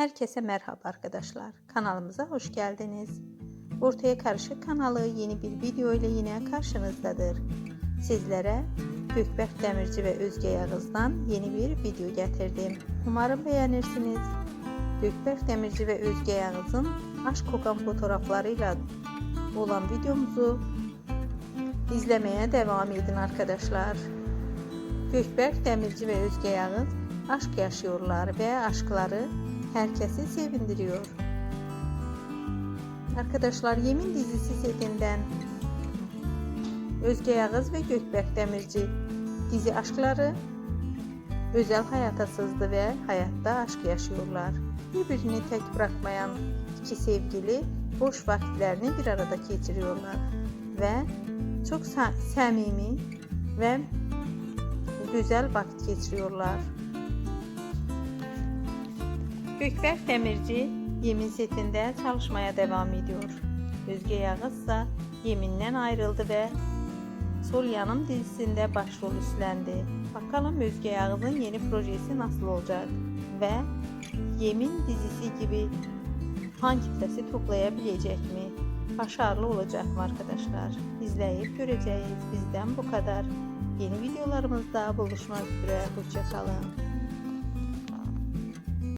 Herkese merhaba arkadaşlar. Kanalımıza hoş geldiniz. Ortaya Karışık kanalı yeni bir video ile yine karşınızdadır. Sizlere Gökberk Demirci ve Özge Yağız'dan yeni bir video getirdim. Umarım beğenirsiniz. Gökberk Demirci ve Özge Yağız'ın aşk kokan fotoğraflarıyla olan videomuzu izlemeye devam edin arkadaşlar. Gökberk Demirci ve Özge Yağız aşk yaşıyorlar ve aşkları herkesi sevindiriyor. Arkadaşlar Yemin dizisi setinden Özge Yağız ve Gökberk Demirci dizi aşkları özel hayata sızdı ve hayatta aşk yaşıyorlar. Birbirini tek bırakmayan iki sevgili boş vakitlerini bir arada geçiriyorlar ve çok sa- samimi ve güzel vakit geçiriyorlar. Gökberk Demirci Yemin setinde çalışmaya devam ediyor. Özge Yağız ise Yemin'den ayrıldı ve Sol Yanım dizisinde başrol üstlendi. Bakalım Özge Yağız'ın yeni projesi nasıl olacak ve Yemin dizisi gibi fan kitlesi toplayabilecek mi? Başarılı olacak mı arkadaşlar? İzleyip göreceğiz. Bizden bu kadar. Yeni videolarımızda buluşmak üzere. Hoşçakalın.